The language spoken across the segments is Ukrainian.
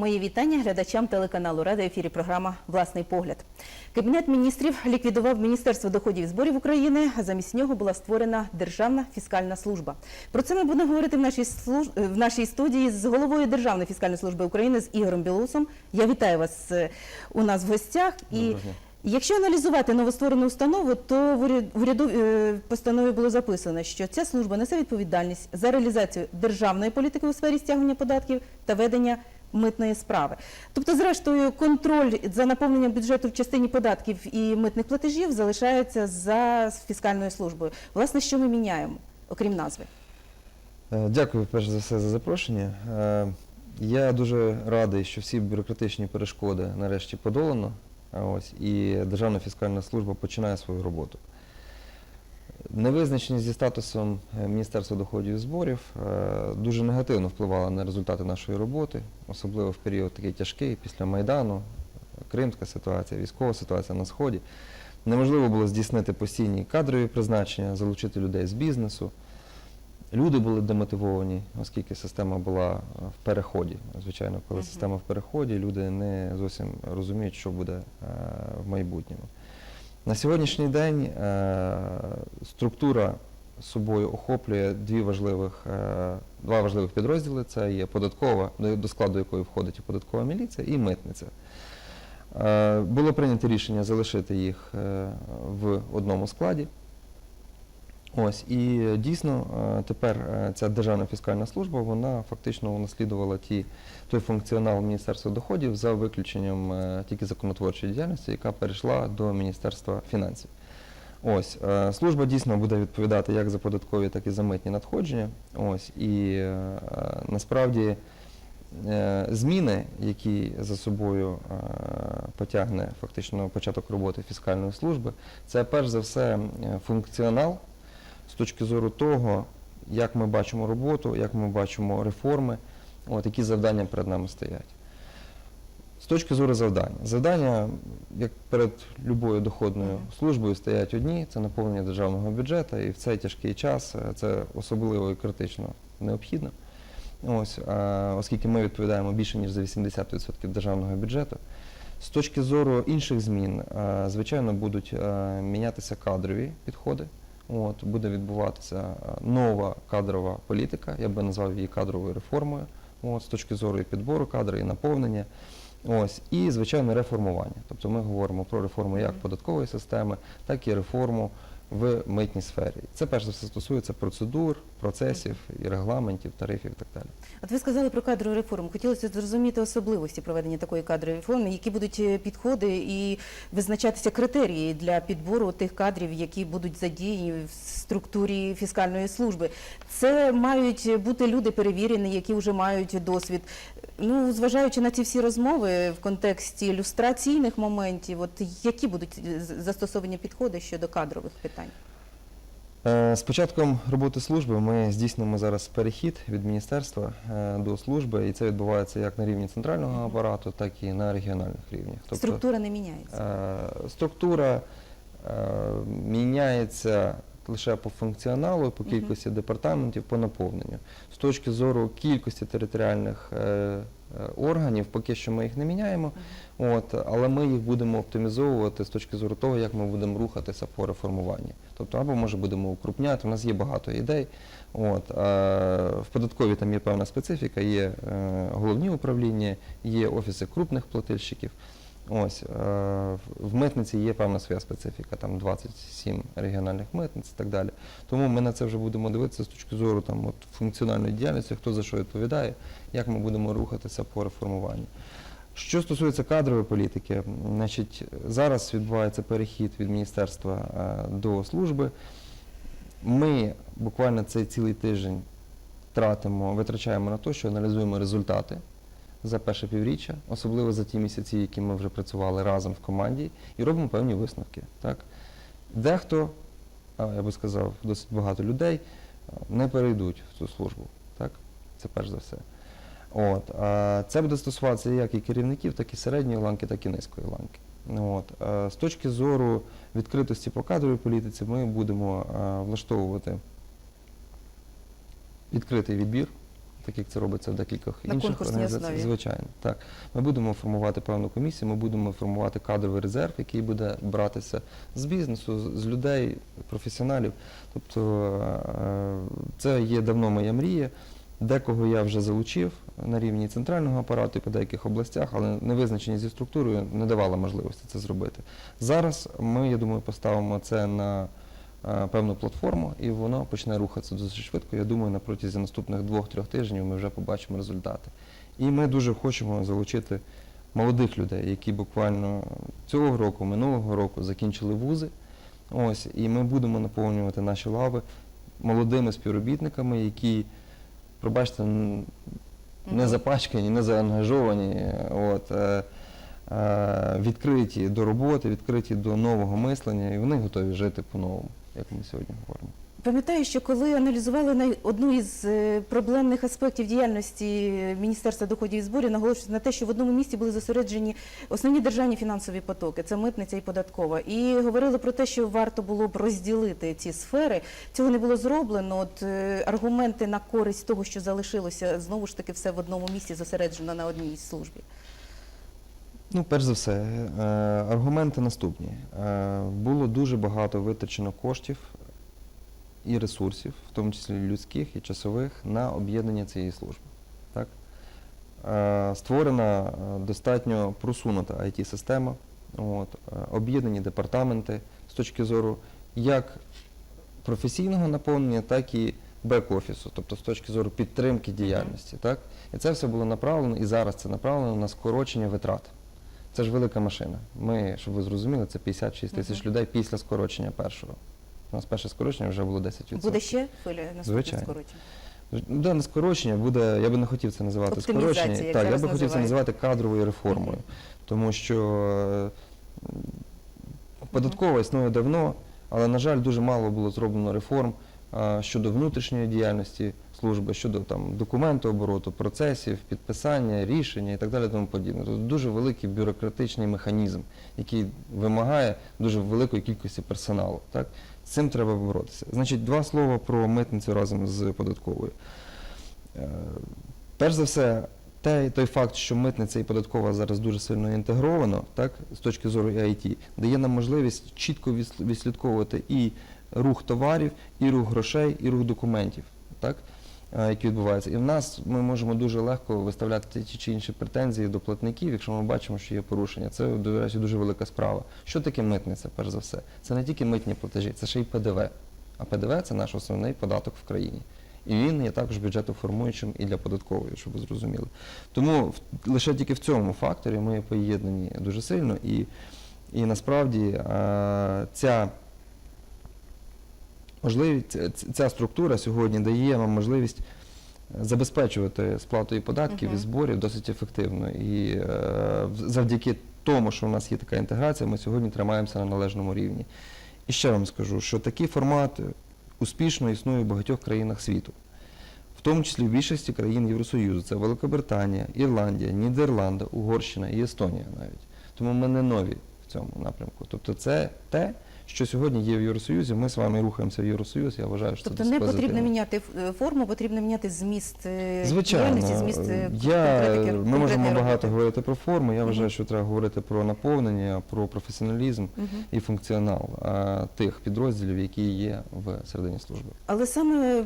Мої вітання глядачам телеканалу Рада ефірі програма Власний погляд. Кабінет міністрів ліквідував Міністерство доходів і зборів України. а Замість нього була створена Державна фіскальна служба. Про це ми будемо говорити в нашій служ... в нашій студії з головою Державної фіскальної служби України з Ігорем Білоусом. Я вітаю вас е, у нас в гостях. І Якщо аналізувати новостворену установу, то в уряд- уряду е, постанові було записано, що ця служба несе відповідальність за реалізацію державної політики у сфері стягнення податків та ведення митної справи. Тобто, зрештою, контроль за наповненням бюджету в частині податків і митних платежів залишається за фіскальною службою. Власне, що ми міняємо, окрім назви? Е, Дякую перш за все за запрошення. Е, Я дуже радий, що всі бюрократичні перешкоди нарешті подолано. а Ось, і Державна фіскальна служба починає свою роботу. Невизначеність зі статусом е, Міністерства доходів і зборів е, дуже негативно впливала на результати нашої роботи, особливо в період такий тяжкий після Майдану, кримська ситуація, військова ситуація на Сході. Неможливо було здійснити постійні кадрові призначення, залучити людей з бізнесу. Люди були демотивовані, оскільки система була е, в переході. Звичайно, коли система в переході, люди не зовсім розуміють, що буде в майбутньому. На сьогоднішній день е, структура собою охоплює дві важливих, е, два важливих підрозділи. Це є податкова, до складу якої входить і податкова міліція, і митниця. Е, Було прийнято рішення залишити їх в одному складі. Ось і е, дійсно е, тепер е, ця державна фіскальна служба вона фактично унаслідувала ті, той функціонал Міністерства доходів за виключенням тільки законотворчої діяльності, яка перейшла до Міністерства фінансів. Ось служба дійсно буде відповідати як за податкові, так і за митні надходження. Ось і насправді зміни, які за собою потягне фактично початок роботи фіскальної служби, це перш за все функціонал точки зору того, як ми бачимо роботу, як ми бачимо реформи, от, які завдання перед нами стоять. З точки зору завдань. Завдання, як перед любою доходною службою, стоять одні це наповнення державного бюджету, і в цей тяжкий час е, це особливо і критично необхідно. Ось, а, оскільки ми відповідаємо більше ніж за 80% державного бюджету. З точки зору інших змін, е, звичайно, будуть е, мінятися кадрові підходи. От, буде відбуватися е, нова кадрова політика, я би назвав її кадровою реформою, от, з точки зору і підбору кадрів, і наповнення. Ось, і, звичайно, реформування. Тобто ми говоримо про реформу як податкової системи, так і реформу в митній сфері. Це перш за все стосується процедур, процесів і регламентів, тарифів і так далі. От ви сказали про кадрову реформу. Хотілося зрозуміти особливості проведення такої кадрової реформи, які будуть е, підходи і визначатися критерії для підбору тих кадрів, які будуть задіяні в структурі фіскальної служби. Це мають бути люди перевірені, які вже мають досвід. Ну, зважаючи на ці всі розмови в контексті люстраційних моментів, от які будуть застосовані підходи щодо кадрових питань? Е, З початком роботи служби ми здійснимо зараз перехід від міністерства е, до служби, і це відбувається як на рівні центрального апарату, так і на регіональних рівнях. Структура не міняється. Е, Структура міняється лише по фуnkціоналу, по кількості департаментів, по наповненню. З точки зору кількості територіальних е, е, органів, поки що ми їх не міняємо, от, але ми їх будемо оптимізовувати з точки зору того, як ми будемо рухатися по реформуванні. Тобто, або може будемо укрупняти, у нас є багато ідей. От, а в податковій там є певна специфіка, є е, головні управління, є офіси крупних плательщиків. Ось, е, в- митниці є певна своя специфіка, там 27 регіональних митниць і так далі. Тому ми на це вже будемо дивитися з точки зору там, от, функціональної діяльності, хто за що відповідає, як ми будемо рухатися по реформуванню. Що стосується кадрової політики, значить, зараз відбувається перехід від міністерства е, до служби. Ми буквально цей цілий тиждень тратимо, витрачаємо на те, що аналізуємо результати за перше півріччя, особливо за ті місяці, які ми вже працювали разом в команді, і робимо певні висновки. Так? Дехто, я би сказав, досить багато людей не перейдуть в цю службу. Так? Це перш за все. От, це буде стосуватися як і керівників, так і середньої ланки, так і низької ланки. От, з точки зору відкритості по кадровій політиці ми будемо влаштовувати відкритий відбір так як це робиться в декількох На інших організаціях. Звичайно, так. Ми будемо формувати певну комісію, ми будемо формувати кадровий резерв, який буде братися з бізнесу, з- людей, професіоналів. Тобто е, це є давно моя мрія. Декого я вже залучив на рівні центрального апарату і по деяких областях, але невизначеність зі структурою не давала можливості це зробити. Зараз ми, я думаю, поставимо це на певну платформу, і воно почне рухатися досить швидко. Я думаю, на протязі наступних двох-трьох тижнів ми вже побачимо результати. І ми дуже хочемо залучити молодих людей, які буквально цього року, минулого року закінчили вузи. Ось, і ми будемо наповнювати наші лави молодими співробітниками, які, пробачте, не запачкані, не заангажовані, от, е, е, відкриті до роботи, відкриті до нового мислення, і вони готові жити по-новому, як ми сьогодні говоримо. Пам'ятаю, що коли аналізували одну із е, проблемних аспектів діяльності Міністерства доходів і зборів, наголошується на те, що в одному місці були зосереджені основні державні фінансові потоки, це митниця і податкова. І говорили про те, що варто було б розділити ці сфери. Цього не було зроблено. От е, аргументи на користь того, що залишилося знову ж таки все в одному місці зосереджено на одній службі. Ну, перш за все, е, аргументи наступні. Е, Було дуже багато витрачено коштів і ресурсів, в тому числі людських і часових, на об'єднання цієї служби. Так? Е, Створена достатньо просунута IT-система, от, е, об'єднані департаменти з точки зору як професійного наповнення, так і бек-офісу, тобто з точки зору підтримки діяльності. Так? І це все було направлено, і зараз це направлено на скорочення витрат. Це ж велика машина. Ми, щоб ви зрозуміли, це 56 тисяч людей після скорочення першого. У нас перше скорочення вже було 10%. Буде ще хвиля наступних Звичайно. скорочень? Да, не скорочення буде, я би не хотів це називати Оптимізація, скорочення. як Так, я зараз би хотів це називають. називати кадровою реформою. Тому що е, податкова існує давно, але, на жаль, дуже мало було зроблено реформ щодо внутрішньої діяльності служби, щодо там документообороту, процесів, підписання, рішення і так далі. Тому подібне. Тобто дуже великий бюрократичний механізм, який вимагає дуже великої кількості персоналу. Так? Цим треба боротися. Значить, два слова про митницю разом з податковою. Е, Перш за все, те, той факт, що митниця і податкова зараз дуже сильно інтегровано, так, з точки зору IT, дає нам можливість чітко відс- відслідковувати і рух товарів, і рух грошей, і рух документів, так, які відбуваються. І в нас ми можемо дуже легко виставляти ті чи інші претензії до платників, якщо ми бачимо, що є порушення. Це, до речі, дуже велика справа. Що таке митниця, перш за все? Це не тільки митні платежі, це ще й ПДВ. А ПДВ це наш основний податок в країні. І він є також бюджетоформуючим і для податкової, щоб ви зрозуміли. Тому лише тільки в цьому факторі ми поєднані дуже сильно. І, і насправді е, ця можливість, ця- структура сьогодні дає нам можливість забезпечувати сплатою податків і зборів досить ефективно. І е, завдяки тому, що у нас є така інтеграція, ми сьогодні тримаємося на належному рівні. І ще вам скажу, що такий формат успішно існує в багатьох країнах світу. В тому числі в більшості країн Євросоюзу. Це Великобританія, Ірландія, Нідерланди, Угорщина і Естонія навіть. Тому ми не нові в цьому напрямку. Тобто це те, що сьогодні є в Євросоюзі. Ми з вами рухаємося в Євросоюз. Я вважаю, що Тобто це не потрібно міняти е, форму, потрібно міняти зміст е, Звичайно, зміст е, я, ми можемо роботи. багато говорити про форму. Я вважаю, що треба говорити про наповнення, про професіоналізм угу. і функціонал а, тих підрозділів, які є в середині служби. Але саме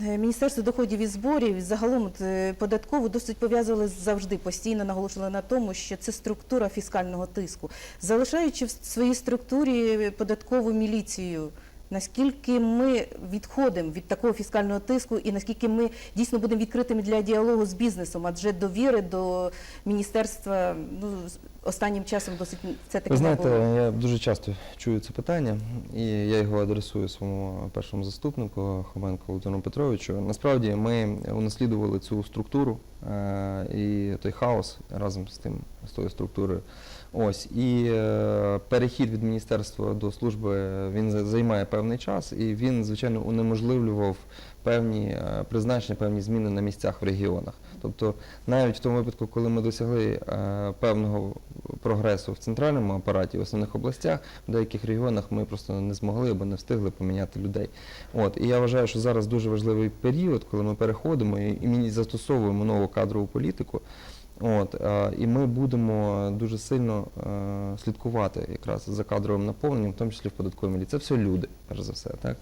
Міністерство доходів і зборів, загалом е, податкову досить пов'язували завжди, постійно наголошували на тому, що це структура фіскального тиску. Залишаючи в своїй структурі податкову міліцію, наскільки ми відходимо від такого фіскального тиску і наскільки ми дійсно будемо відкритими для діалогу з бізнесом, адже довіри до міністерства ну, останнім часом досить це таки Ви знаєте, було. я дуже часто чую це питання, і я його адресую своєму першому заступнику Хоменко Володимиру Петровичу. Насправді ми унаслідували цю структуру е, і той хаос разом з тим з тою структурою Ось і е, перехід від міністерства до служби е, він займає певний час, і він, звичайно, унеможливлював певні е, призначення, певні зміни на місцях в регіонах. Тобто, навіть в тому випадку, коли ми досягли е, певного прогресу в центральному апараті, в основних областях, в деяких регіонах ми просто не змогли або не встигли поміняти людей. От і я вважаю, що зараз дуже важливий період, коли ми переходимо і, і застосовуємо нову кадрову політику. От, е, і ми будемо дуже сильно е, слідкувати якраз за кадровим наповненням, в тому числі в податковій міліції. Це все люди, перш за все. Так?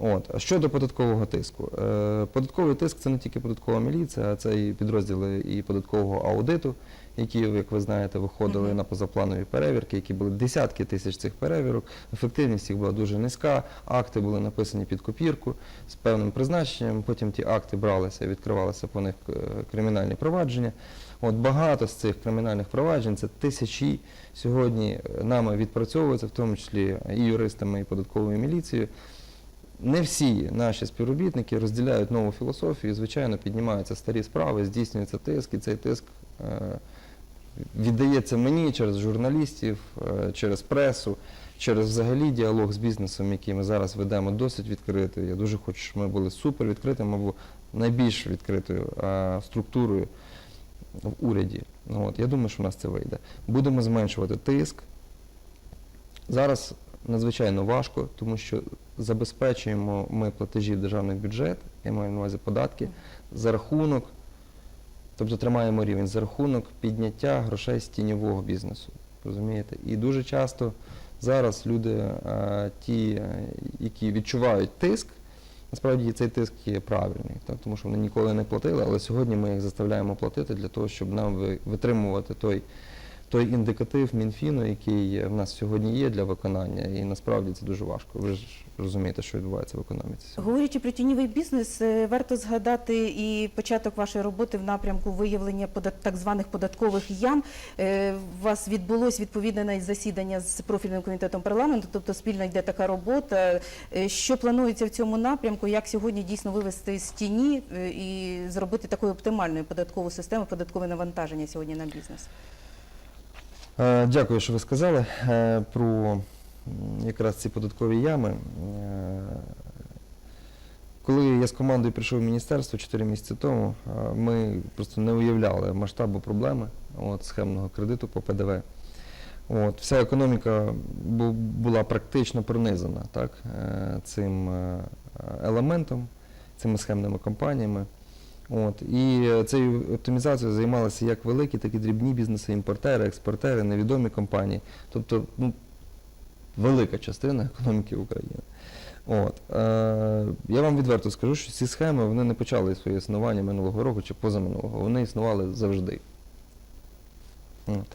От. А щодо податкового тиску. Е, податковий тиск це не тільки податкова міліція, а це і підрозділи і податкового аудиту, які, як ви знаєте, виходили Мгм. на позапланові перевірки, які були десятки тисяч цих перевірок. Ефективність їх була дуже низька, акти були написані під копірку з певним призначенням. Потім ті акти бралися, відкривалися по них кримінальні провадження. От багато з цих кримінальних проваджень, це тисячі сьогодні е, нами відпрацьовуються, в тому числі і юристами, і податковою міліцією. Не всі наші співробітники розділяють нову філософію, звичайно, піднімаються старі справи, здійснюється тиск, і цей тиск е, віддається мені через журналістів, е, через пресу, через взагалі діалог з бізнесом, який ми зараз ведемо, досить відкритий. Я дуже хочу, щоб ми були супер відкритими або найбільш відкритою структурою в уряді. Ну, от, я думаю, що в нас це вийде. Будемо зменшувати тиск. Зараз надзвичайно важко, тому що забезпечуємо ми платежі в державний бюджет, я маю на увазі податки, за рахунок, тобто тримаємо рівень за рахунок підняття грошей з тіньового бізнесу. Розумієте? І дуже часто зараз люди, е, ті, е, які відчувають тиск, насправді цей тиск є правильний, так? тому що вони ніколи не платили, але сьогодні ми їх заставляємо платити для того, щоб нам ви- витримувати той той індикатив Мінфіну, який в нас сьогодні є для виконання, і насправді це дуже важко. Ви ж розумієте, що відбувається в економіці. Говорячи про тіньовий бізнес, е, варто згадати і початок вашої роботи в напрямку виявлення так званих податкових ям. Е, У вас відбулось відповідне засідання з профільним комітетом парламенту, тобто спільно йде така робота. Е, Що планується в цьому напрямку? Як сьогодні дійсно вивести з тіні і зробити такою оптимальною податкову систему, податкове навантаження сьогодні на бізнес? Е, Дякую, що ви сказали е, про якраз ці податкові ями. Е, Коли я з командою прийшов в міністерство 4 місяці тому, ми просто не уявляли масштабу проблеми от, схемного кредиту по ПДВ. От, вся економіка була практично пронизана так, цим елементом, цими схемними компаніями. От, і е, цією оптимізацією займалися як великі, так і дрібні бізнеси, імпортери, експортери, невідомі компанії. Тобто ну, велика частина економіки України. От, е, я вам відверто скажу, що ці схеми вони не почали своє існування минулого року чи позаминулого. Вони існували завжди. От.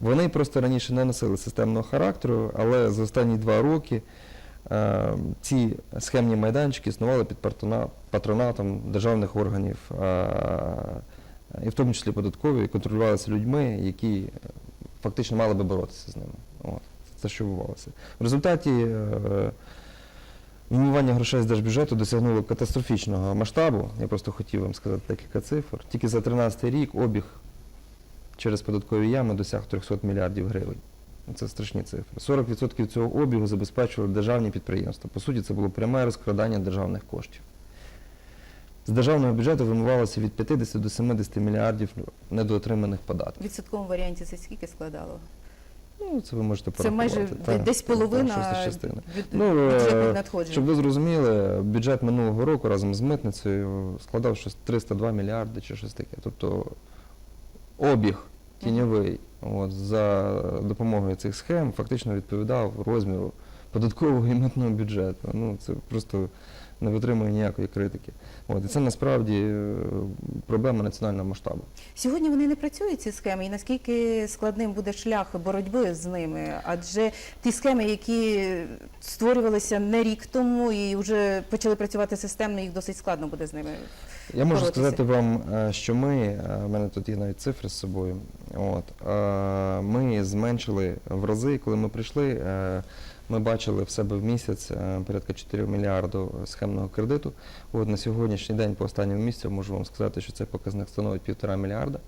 Вони просто раніше не носили системного характеру, але за останні два роки ці схемні майданчики існували під патронатом державних органів, е, і в тому числі податкові, контролювалися людьми, які е, фактично мали би боротися з ними. Це що відбувалося. В результаті е, грошей з держбюджету досягнуло катастрофічного масштабу. Я просто хотів вам сказати декілька цифр. Тільки за 2013 рік обіг через податкові ями досяг 300 мільярдів гривень. Це страшні цифри. 40% цього обігу забезпечували державні підприємства. По суті, це було пряме розкрадання державних коштів. З державного бюджету вимивалося від 50 до 70 мільярдів недоотриманих податків. В відсотковому варіанті це скільки складало? Ну, це ви можете Це майже порахувати. Так, десь половина частина. від Ну, бюджетних е, надходжень. Щоб ви зрозуміли, бюджет минулого року разом з митницею складав щось 302 мільярди чи щось таке. Тобто обіг тіньовий от, за допомогою цих схем фактично відповідав розміру податкового і митного бюджету. Ну, це просто не витримує ніякої критики. От, і це насправді е, проблема національного масштабу. Сьогодні вони не працюють ці схеми, і наскільки складним буде шлях боротьби з ними? Адже ті схеми, які створювалися не рік тому і вже почали працювати системно, їх досить складно буде з ними. Я можу боротися. сказати вам, е, що ми, е, в мене тут є навіть цифри з собою. От, е, ми зменшили в рази, коли ми прийшли, ми бачили в себе в місяць порядка 4 мільярду схемного кредиту. От на сьогоднішній день, по останньому місяцю, можу вам сказати, що цей показник становить півтора мільярда.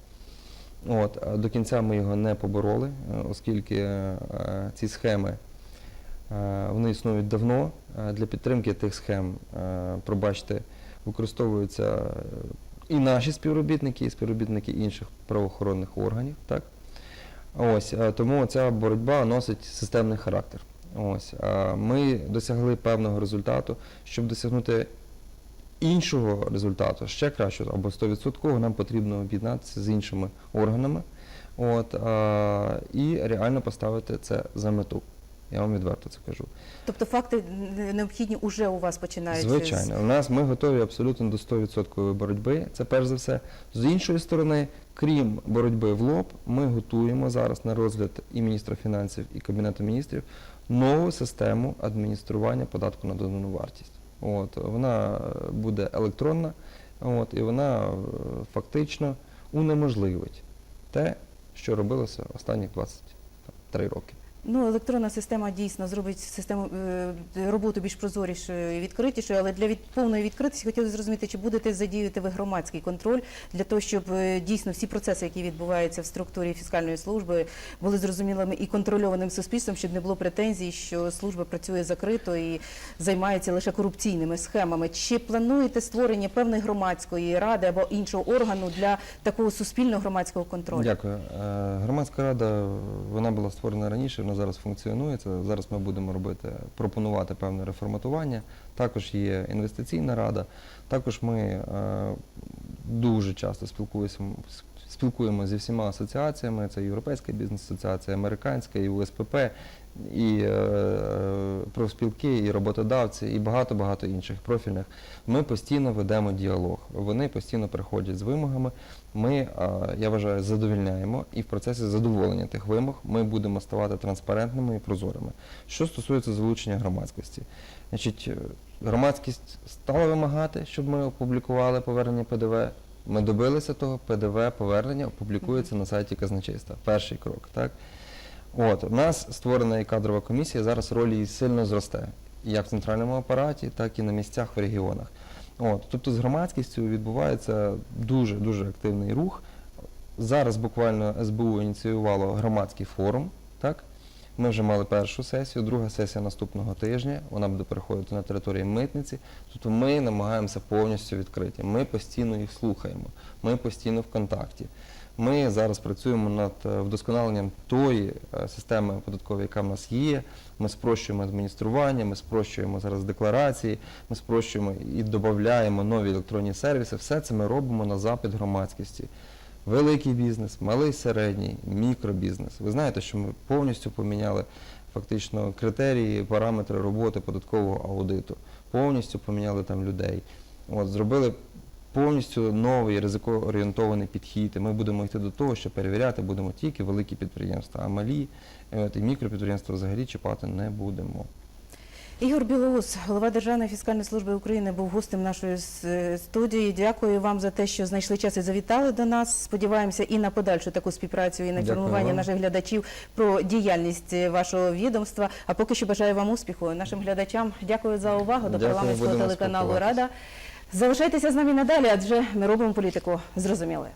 От, до кінця ми його не побороли, оскільки ці схеми вони існують давно. Для підтримки тих схем, пробачте, використовуються е, і наші співробітники, і співробітники інших правоохоронних органів. Так? Ось, е, тому ця боротьба носить системний характер. Ось, е, ми досягли певного результату. Щоб досягнути іншого результату, ще кращого або 100%, нам потрібно об'єднатися з іншими органами от, е, і реально поставити це за мету. Я вам відверто це кажу. Тобто факти необхідні уже у вас починають. Звичайно, у нас ми готові абсолютно до 100% боротьби. Це перш за все. З іншої сторони, крім боротьби в лоб, ми готуємо зараз на розгляд і міністра фінансів, і Кабінету міністрів нову систему адміністрування податку на додану вартість. От, вона буде електронна, от, і вона е, фактично унеможливить те, що робилося останні 23 роки. Ну, електронна система дійсно зробить систему е, роботу більш прозорішою і відкритішою, але для від повної відкритості хотілося зрозуміти, чи будете задіювати ви громадський контроль для того, щоб е, дійсно всі процеси, які відбуваються в структурі фіскальної служби, були зрозумілими і контрольованим суспільством, щоб не було претензій, що служба працює закрито і займається лише корупційними схемами. Чи плануєте створення певної громадської ради або іншого органу для такого суспільного громадського контролю? Дякую. Е, Громадська рада вона була створена раніше, вона зараз функціонує. Це Зараз ми будемо робити, пропонувати певне реформатування. Також є інвестиційна рада. Також ми е, дуже часто спілкуємося, спілкуємося зі всіма асоціаціями. Це Європейська бізнес-асоціація, Американська, і УСПП, і е, профспілки, і роботодавці, і багато-багато інших профільних. Ми постійно ведемо діалог. Вони постійно приходять з вимогами. Ми, е, я вважаю, задовільняємо і в процесі задоволення тих вимог ми будемо ставати транспарентними і прозорими. Що стосується залучення громадськості, значить, е, громадськість стала вимагати, щоб ми опублікували повернення ПДВ. Ми добилися того, ПДВ повернення опублікується на сайті казначейства. Перший крок, так? От, у нас створена і кадрова комісія, зараз роль її сильно зросте. Як в центральному апараті, так і на місцях в регіонах. От, тобто з громадськістю відбувається дуже-дуже активний рух. Зараз буквально СБУ ініціювало громадський форум. Так? Ми вже мали першу сесію, друга сесія наступного тижня, вона буде переходити на території митниці. Тобто ми намагаємося повністю відкриті. Ми постійно їх слухаємо, ми постійно в контакті. Ми зараз працюємо над е, вдосконаленням тої е, системи податкової, яка в нас є. Ми спрощуємо адміністрування, ми спрощуємо зараз декларації, ми спрощуємо і додаємо нові електронні сервіси. Все це ми робимо на запит громадськості. Великий бізнес, малий середній, мікробізнес. Ви знаєте, що ми повністю поміняли фактично критерії, параметри роботи податкового аудиту, повністю поміняли там людей. От, зробили повністю новий ризикоорієнтований підхід. І ми будемо йти до того, що перевіряти будемо тільки великі підприємства, а малі е, от, і мікропідприємства взагалі чіпати не будемо. Ігор Білоус, голова Державної фіскальної служби України, був гостем нашої студії. Дякую вам за те, що знайшли час і завітали до нас. Сподіваємося і на подальшу таку співпрацю, і на інформування наших глядачів про діяльність вашого відомства. А поки що бажаю вам успіху. Нашим глядачам дякую за увагу. До парламентського телеканалу. Рада. Залишайтеся з нами надалі, адже ми робимо політику зрозумілою.